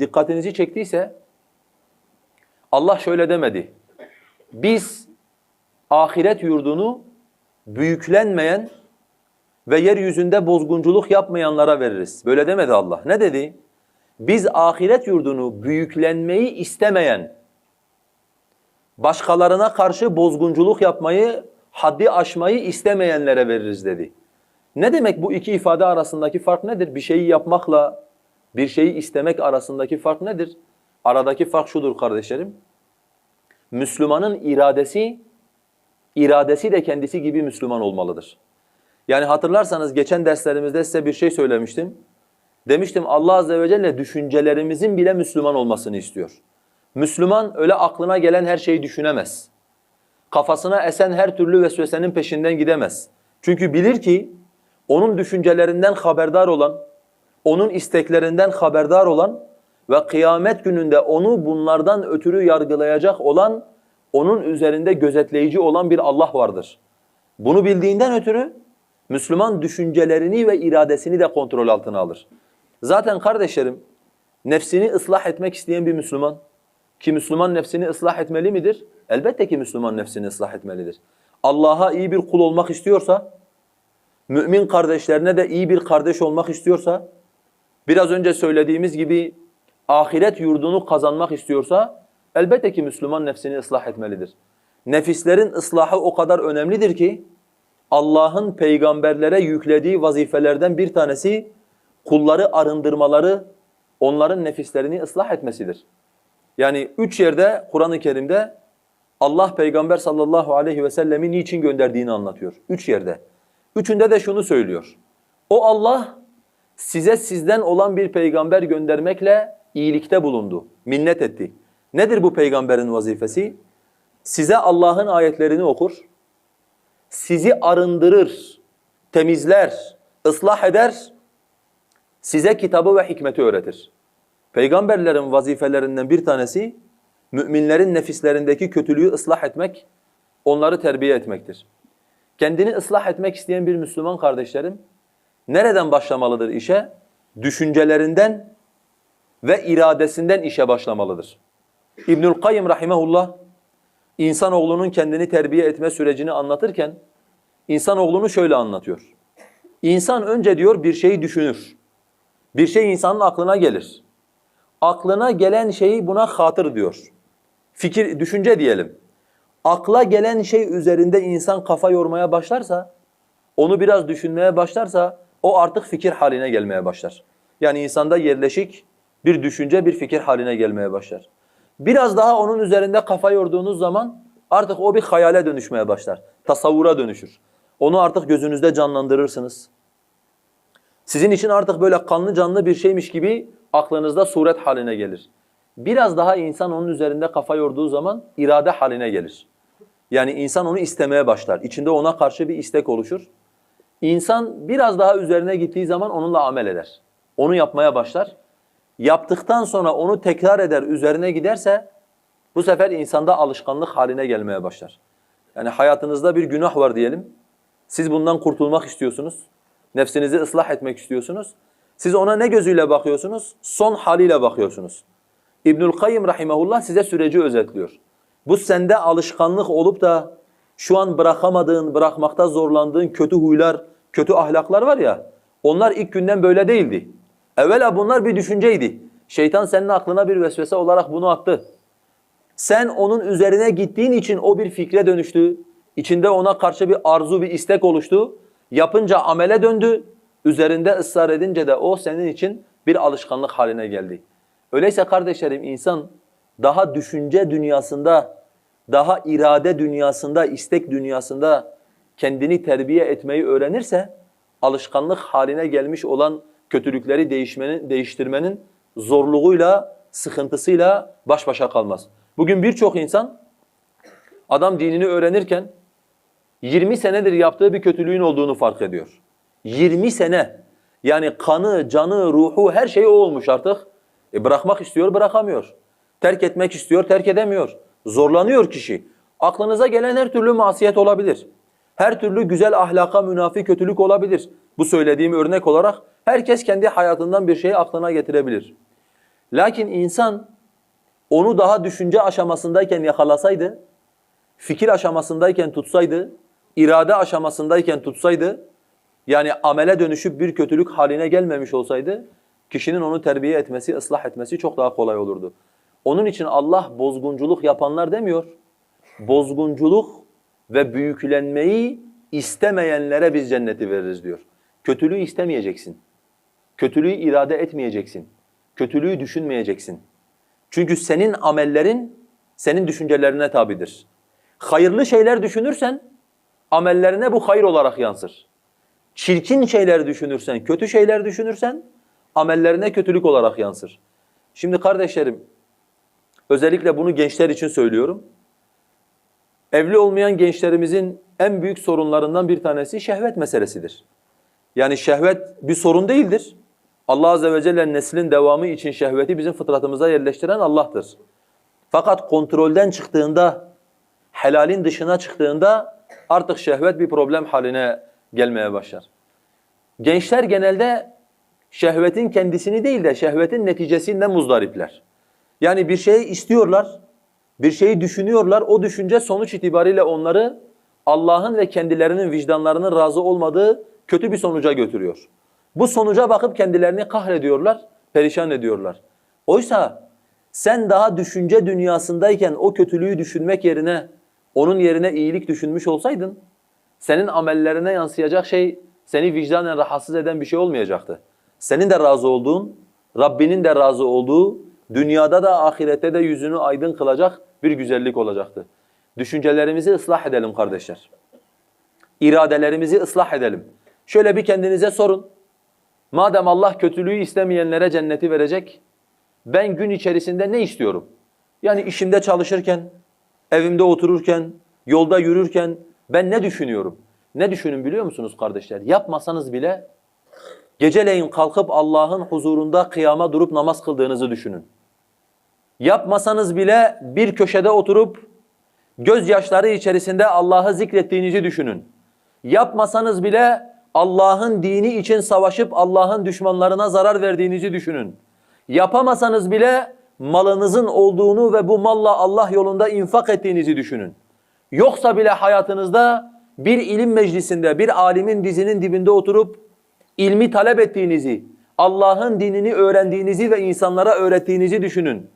dikkatinizi çektiyse Allah şöyle demedi. Biz ahiret yurdunu büyüklenmeyen ve yeryüzünde bozgunculuk yapmayanlara veririz. Böyle demedi Allah. Ne dedi? Biz ahiret yurdunu büyüklenmeyi istemeyen, başkalarına karşı bozgunculuk yapmayı, haddi aşmayı istemeyenlere veririz dedi. Ne demek bu iki ifade arasındaki fark nedir? Bir şeyi yapmakla bir şeyi istemek arasındaki fark nedir? Aradaki fark şudur kardeşlerim. Müslümanın iradesi, iradesi de kendisi gibi Müslüman olmalıdır. Yani hatırlarsanız geçen derslerimizde size bir şey söylemiştim. Demiştim Allah Azze ve Celle düşüncelerimizin bile Müslüman olmasını istiyor. Müslüman öyle aklına gelen her şeyi düşünemez. Kafasına esen her türlü vesvesenin peşinden gidemez. Çünkü bilir ki onun düşüncelerinden haberdar olan, onun isteklerinden haberdar olan ve kıyamet gününde onu bunlardan ötürü yargılayacak olan, onun üzerinde gözetleyici olan bir Allah vardır. Bunu bildiğinden ötürü Müslüman düşüncelerini ve iradesini de kontrol altına alır. Zaten kardeşlerim, nefsini ıslah etmek isteyen bir Müslüman, ki Müslüman nefsini ıslah etmeli midir? Elbette ki Müslüman nefsini ıslah etmelidir. Allah'a iyi bir kul olmak istiyorsa, mümin kardeşlerine de iyi bir kardeş olmak istiyorsa, biraz önce söylediğimiz gibi ahiret yurdunu kazanmak istiyorsa, elbette ki Müslüman nefsini ıslah etmelidir. Nefislerin ıslahı o kadar önemlidir ki, Allah'ın peygamberlere yüklediği vazifelerden bir tanesi, kulları arındırmaları, onların nefislerini ıslah etmesidir. Yani üç yerde Kur'an-ı Kerim'de Allah Peygamber sallallahu aleyhi ve sellemi niçin gönderdiğini anlatıyor. Üç yerde. Üçünde de şunu söylüyor. O Allah size sizden olan bir peygamber göndermekle iyilikte bulundu, minnet etti. Nedir bu peygamberin vazifesi? Size Allah'ın ayetlerini okur, sizi arındırır, temizler, ıslah eder, size kitabı ve hikmeti öğretir. Peygamberlerin vazifelerinden bir tanesi müminlerin nefislerindeki kötülüğü ıslah etmek, onları terbiye etmektir. Kendini ıslah etmek isteyen bir Müslüman kardeşlerim nereden başlamalıdır işe? Düşüncelerinden ve iradesinden işe başlamalıdır. İbnül Kayyım rahimehullah insanoğlunun kendini terbiye etme sürecini anlatırken insanoğlunu şöyle anlatıyor. İnsan önce diyor bir şeyi düşünür. Bir şey insanın aklına gelir. Aklına gelen şeyi buna hatır diyor. Fikir, düşünce diyelim. Akla gelen şey üzerinde insan kafa yormaya başlarsa, onu biraz düşünmeye başlarsa o artık fikir haline gelmeye başlar. Yani insanda yerleşik bir düşünce, bir fikir haline gelmeye başlar. Biraz daha onun üzerinde kafa yorduğunuz zaman artık o bir hayale dönüşmeye başlar. Tasavvura dönüşür. Onu artık gözünüzde canlandırırsınız. Sizin için artık böyle kanlı canlı bir şeymiş gibi aklınızda suret haline gelir. Biraz daha insan onun üzerinde kafa yorduğu zaman irade haline gelir. Yani insan onu istemeye başlar. İçinde ona karşı bir istek oluşur. İnsan biraz daha üzerine gittiği zaman onunla amel eder. Onu yapmaya başlar. Yaptıktan sonra onu tekrar eder, üzerine giderse bu sefer insanda alışkanlık haline gelmeye başlar. Yani hayatınızda bir günah var diyelim. Siz bundan kurtulmak istiyorsunuz. Nefsinizi ıslah etmek istiyorsunuz. Siz ona ne gözüyle bakıyorsunuz? Son haliyle bakıyorsunuz. İbnül Kayyım rahimehullah size süreci özetliyor. Bu sende alışkanlık olup da şu an bırakamadığın, bırakmakta zorlandığın kötü huylar, kötü ahlaklar var ya, onlar ilk günden böyle değildi. Evvela bunlar bir düşünceydi. Şeytan senin aklına bir vesvese olarak bunu attı. Sen onun üzerine gittiğin için o bir fikre dönüştü. İçinde ona karşı bir arzu, bir istek oluştu. Yapınca amele döndü. Üzerinde ısrar edince de o senin için bir alışkanlık haline geldi. Öyleyse kardeşlerim insan daha düşünce dünyasında, daha irade dünyasında, istek dünyasında kendini terbiye etmeyi öğrenirse alışkanlık haline gelmiş olan kötülükleri değişmenin, değiştirmenin zorluğuyla, sıkıntısıyla baş başa kalmaz. Bugün birçok insan adam dinini öğrenirken 20 senedir yaptığı bir kötülüğün olduğunu fark ediyor. 20 sene yani kanı, canı, ruhu her şeyi o olmuş artık. E bırakmak istiyor, bırakamıyor. Terk etmek istiyor, terk edemiyor. Zorlanıyor kişi. Aklınıza gelen her türlü masiyet olabilir. Her türlü güzel ahlaka münafi kötülük olabilir. Bu söylediğim örnek olarak herkes kendi hayatından bir şeyi aklına getirebilir. Lakin insan onu daha düşünce aşamasındayken yakalasaydı, fikir aşamasındayken tutsaydı, irade aşamasındayken tutsaydı, yani amele dönüşüp bir kötülük haline gelmemiş olsaydı, kişinin onu terbiye etmesi, ıslah etmesi çok daha kolay olurdu. Onun için Allah bozgunculuk yapanlar demiyor. Bozgunculuk ve büyüklenmeyi istemeyenlere biz cenneti veririz diyor. Kötülüğü istemeyeceksin. Kötülüğü irade etmeyeceksin. Kötülüğü düşünmeyeceksin. Çünkü senin amellerin senin düşüncelerine tabidir. Hayırlı şeyler düşünürsen amellerine bu hayır olarak yansır. Çirkin şeyler düşünürsen, kötü şeyler düşünürsen amellerine kötülük olarak yansır. Şimdi kardeşlerim özellikle bunu gençler için söylüyorum. Evli olmayan gençlerimizin en büyük sorunlarından bir tanesi şehvet meselesidir. Yani şehvet bir sorun değildir. Allah azze ve celle neslin devamı için şehveti bizim fıtratımıza yerleştiren Allah'tır. Fakat kontrolden çıktığında, helalin dışına çıktığında artık şehvet bir problem haline gelmeye başlar. Gençler genelde şehvetin kendisini değil de şehvetin neticesinden muzdaripler. Yani bir şeyi istiyorlar, bir şeyi düşünüyorlar. O düşünce sonuç itibariyle onları Allah'ın ve kendilerinin vicdanlarının razı olmadığı kötü bir sonuca götürüyor. Bu sonuca bakıp kendilerini kahrediyorlar, perişan ediyorlar. Oysa sen daha düşünce dünyasındayken o kötülüğü düşünmek yerine onun yerine iyilik düşünmüş olsaydın senin amellerine yansıyacak şey seni vicdanen rahatsız eden bir şey olmayacaktı. Senin de razı olduğun, Rabbinin de razı olduğu, dünyada da ahirette de yüzünü aydın kılacak bir güzellik olacaktı. Düşüncelerimizi ıslah edelim kardeşler. İradelerimizi ıslah edelim. Şöyle bir kendinize sorun. Madem Allah kötülüğü istemeyenlere cenneti verecek, ben gün içerisinde ne istiyorum? Yani işimde çalışırken, evimde otururken, yolda yürürken ben ne düşünüyorum? Ne düşünün biliyor musunuz kardeşler? Yapmasanız bile geceleyin kalkıp Allah'ın huzurunda kıyama durup namaz kıldığınızı düşünün. Yapmasanız bile bir köşede oturup gözyaşları içerisinde Allah'ı zikrettiğinizi düşünün. Yapmasanız bile Allah'ın dini için savaşıp Allah'ın düşmanlarına zarar verdiğinizi düşünün. Yapamasanız bile malınızın olduğunu ve bu malla Allah yolunda infak ettiğinizi düşünün. Yoksa bile hayatınızda bir ilim meclisinde bir alimin dizinin dibinde oturup ilmi talep ettiğinizi, Allah'ın dinini öğrendiğinizi ve insanlara öğrettiğinizi düşünün.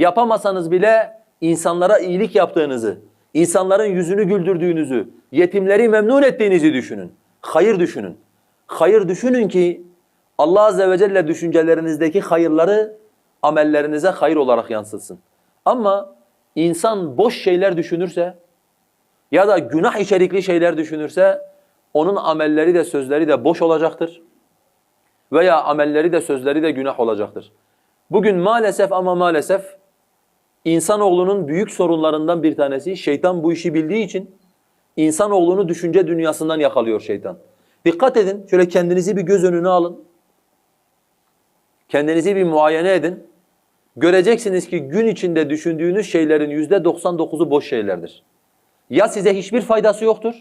Yapamasanız bile insanlara iyilik yaptığınızı, insanların yüzünü güldürdüğünüzü, yetimleri memnun ettiğinizi düşünün. Hayır düşünün. Hayır düşünün ki Allah azze ve celle düşüncelerinizdeki hayırları amellerinize hayır olarak yansıtsın. Ama insan boş şeyler düşünürse ya da günah içerikli şeyler düşünürse onun amelleri de sözleri de boş olacaktır. Veya amelleri de sözleri de günah olacaktır. Bugün maalesef ama maalesef insanoğlunun büyük sorunlarından bir tanesi şeytan bu işi bildiği için insanoğlunu düşünce dünyasından yakalıyor şeytan. Dikkat edin, şöyle kendinizi bir göz önüne alın. Kendinizi bir muayene edin. Göreceksiniz ki gün içinde düşündüğünüz şeylerin yüzde 99'u boş şeylerdir. Ya size hiçbir faydası yoktur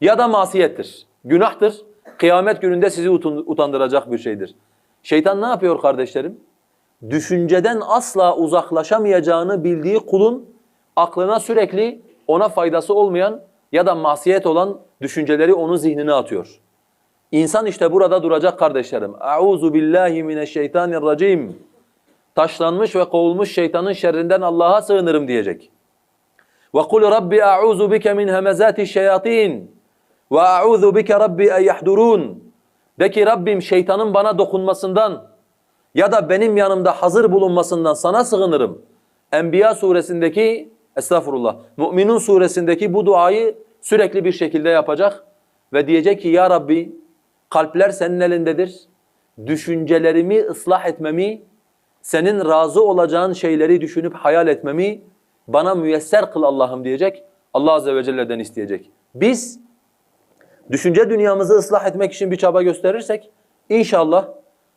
ya da masiyettir, günahtır. Kıyamet gününde sizi utandıracak bir şeydir. Şeytan ne yapıyor kardeşlerim? Düşünceden asla uzaklaşamayacağını bildiği kulun aklına sürekli ona faydası olmayan ya da masiyet olan düşünceleri onun zihnine atıyor. İnsan işte burada duracak kardeşlerim. Euzu billahi mineşşeytanirracim. Taşlanmış ve kovulmuş şeytanın şerrinden Allah'a sığınırım diyecek. Ve kul rabbi a'uzu bike min hemezati şeyatin ve a'uzu bike rabbi en yahdurun. De ki Rabbim şeytanın bana dokunmasından ya da benim yanımda hazır bulunmasından sana sığınırım. Enbiya suresindeki estağfurullah Müminun suresindeki bu duayı sürekli bir şekilde yapacak ve diyecek ki ya Rabbi kalpler senin elindedir. Düşüncelerimi ıslah etmemi, senin razı olacağın şeyleri düşünüp hayal etmemi bana müyesser kıl Allah'ım diyecek. Allah azze ve celle'den isteyecek. Biz düşünce dünyamızı ıslah etmek için bir çaba gösterirsek inşallah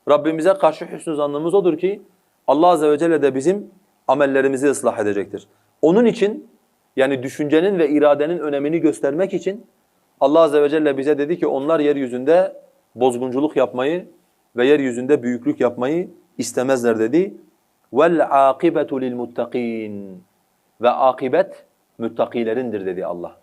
Rabbimize karşı hüsnü zannımız odur ki Allah azze ve celle de bizim amellerimizi ıslah edecektir. Onun için yani düşüncenin ve iradenin önemini göstermek için Allah azze ve celle bize dedi ki onlar yeryüzünde bozgunculuk yapmayı ve yeryüzünde büyüklük yapmayı istemezler dedi. Vel akibetu lil. Ve akibet müttakilerindir dedi Allah.